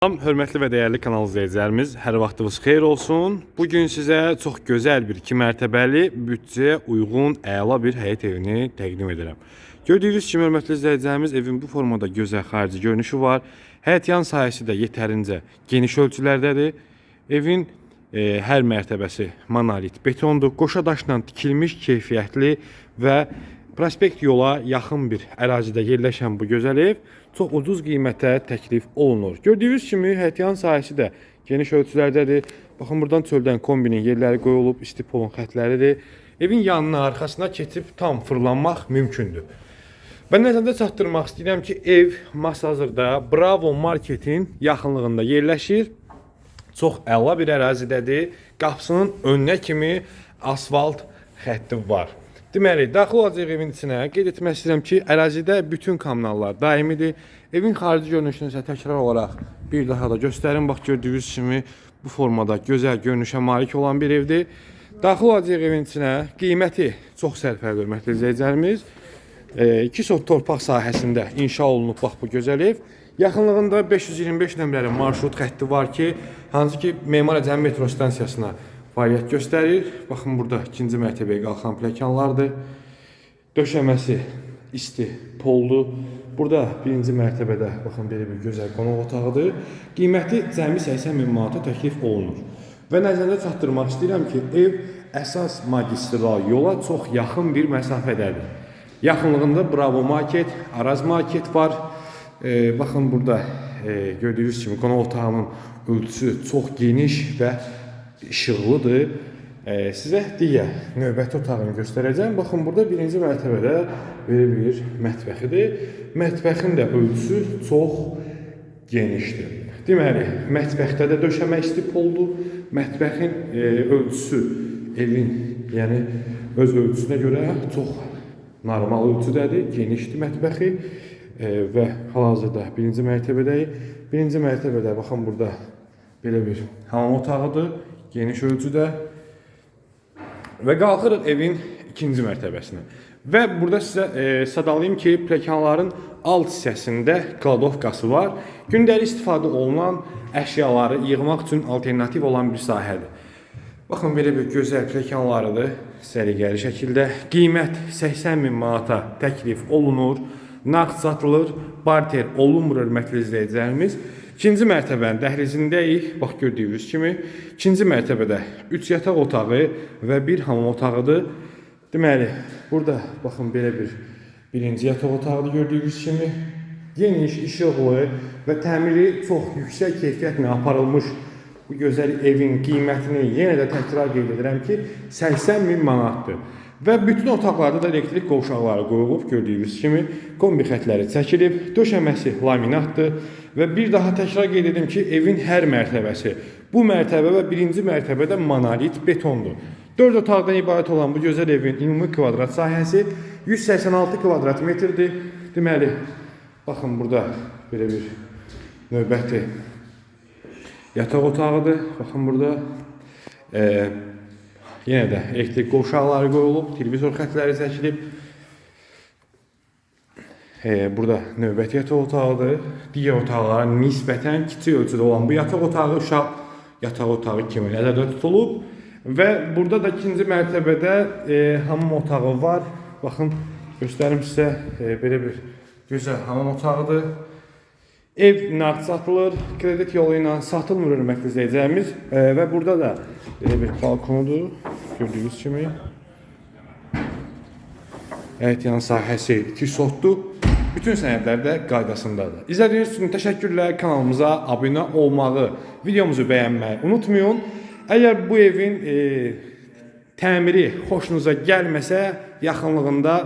Salam, hörmətli və dəyərli kanal izləyicilərimiz, hər vaxtınız xeyir olsun. Bu gün sizə çox gözəl bir 2 mərtəbəli, büdcəyə uyğun, əla bir həyət evini təqdim edirəm. Gördüyünüz kimi hörmətli izləyicilərimiz, evin bu formada gözəl xarici görünüşü var. Həyət yan sahəsi də yetərincə geniş ölçülərdədir. Evin e, hər mərtəbəsi monolit betondur. Qoşa daşla tikilmiş, keyfiyyətli və prospekt yola yaxın bir ərazidə yerləşən bu gözəl ev çox ucuz qiymətə təklif olunur. Gördüyünüz kimi həyətyan sahəsi də geniş ölçülərdədir. Baxın buradan çöldən kombinin yerləri qoyulub, istipolun xətləridir. Evin yanına, arxasına keçib tam fırlanmaq mümkündür. Ben nəzərdə çatdırmaq istəyirəm ki, ev masazırda Bravo Marketin yaxınlığında yerləşir. Çox əla bir ərazidədir. Qapısının önünə kimi asfalt xətti var. Deməli, daxil olacaq evin içinə. Qeyd etmək istəyirəm ki, ərazidə bütün kommunallar daimidir. Evin xarici görünüşünü isə təkrar olaraq bir daha da göstərim. Bax gördüyünüz kimi bu formada gözəl görünüşə malik olan bir evdir. Daxil olacaq evin içinə. Qiyməti çox sərfəlidir, hörmətli izləyicilərimiz. 2 sot torpaq sahəsində inşa olunub bax bu gözəl ev. Yaxınlığında 525 nömrəli marşrut xətti var ki, hansı ki Memar Əcəmi metro stansiyasına fəaliyyət göstərir. Baxın burada ikinci mərtəbəyə qalxan pləkanlardır. Döşəməsi isti, poldu. Burada birinci mərtəbədə baxın belə bir gözəl qonaq otağıdır. Qiyməti cəmi 80 min manata təklif olunur. Və nəzərdə çatdırmaq istəyirəm ki, ev əsas magistral yola çox yaxın bir məsafədədir. Yaxınlığında Bravo Market, Araz Market var. E, baxın burada e, gördüyünüz kimi qonaq otağının ölçüsü çox geniş və işıqlıdır. E, sizə digər növbəti otağını göstərəcəm. Baxın burada birinci mərtəbədə belə bir mətbəxidir. Mətbəxin də ölçüsü çox genişdir. Deməli, mətbəxdə də döşəmə istip oldu. Mətbəxin e, ölçüsü evin, yəni öz ölçüsünə görə çox normal ölçüdədir, genişdir mətbəxi e, və hal-hazırda birinci mərtəbədəyik. Birinci mərtəbədə baxın burada belə bir hamam otağıdır, geniş ölçüdə. Və qalxırıq evin ikinci mərtəbəsinə. Və burada sizə e, sadalayım ki, pləkanların alt hissəsində kladovkası var. Gündəlik istifadə olunan əşyaları yığmaq üçün alternativ olan bir sahədir. Baxın belə bir gözəl pləkanlarıdır. Səliqəli şəkildə qiymət 80 min manata təklif olunur. Nağd satılır, barter olunmur hörmətli izləyicilərimiz. İkinci mərtəbənin dəhlizindəyik. Bax gördüyünüz kimi ikinci mərtəbədə 3 yataq otağı və bir hamam otağıdır. Deməli, burada baxın belə bir birinci yataq otağıdır gördüyünüz kimi. Geniş, işıqlı və təmiri çox yüksək keyfiyyətlə aparılmış bu gözəl evin qiymətini yenə də təkrar qeyd edirəm ki, 80 min manatdır. Və bütün otaqlarda da elektrik qovşaqları qoyulub gördüyünüz kimi kombi xətləri çəkilib, döşəməsi laminatdır və bir daha təkrar qeyd edim ki, evin hər mərtəbəsi bu mərtəbə və birinci mərtəbədə monolit betondur. 4 otaqdan ibarət olan bu gözəl evin ümumi kvadrat sahəsi 186 kvadrat metrdir. Deməli, baxın burada belə bir növbəti yataq otağıdır. Baxın burada e, yenə də elektrik qovşaqları qoyulub, televizor xətləri çəkilib. E, burada növbəti yataq otağıdır. Digər otaqlara nisbətən kiçik ölçüdə olan bu yataq otağı uşaq yataq otağı kimi nəzərdə tutulub və burada da ikinci mərtəbədə e, hamam otağı var. Baxın, göstərim sizə e, belə bir gözəl hamam otağıdır. Ev nağd satılır, kredit yolu ilə satılmır hörmətli izləyicilərimiz e, və burada da belə bir balkonudur gördüyünüz kimi. Evet, yan sahəsi 2 sotdur. Bütün sənədlər də qaydasındadır. İzlədiyiniz üçün təşəkkürlər. Kanalımıza abunə olmağı, videomuzu bəyənməyi unutmayın. Əgər bu evin e, təmiri xoşunuza gəlməsə, yaxınlığında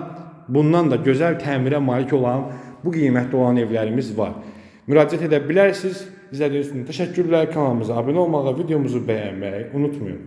bundan da gözəl təmirə malik olan, bu qiymətli olan evlərimiz var. Müraciət edə bilərsiniz. İzlədiyiniz üçün təşəkkürlər. Kanalımıza abunə olmağı, videomuzu bəyənməyi unutmayın.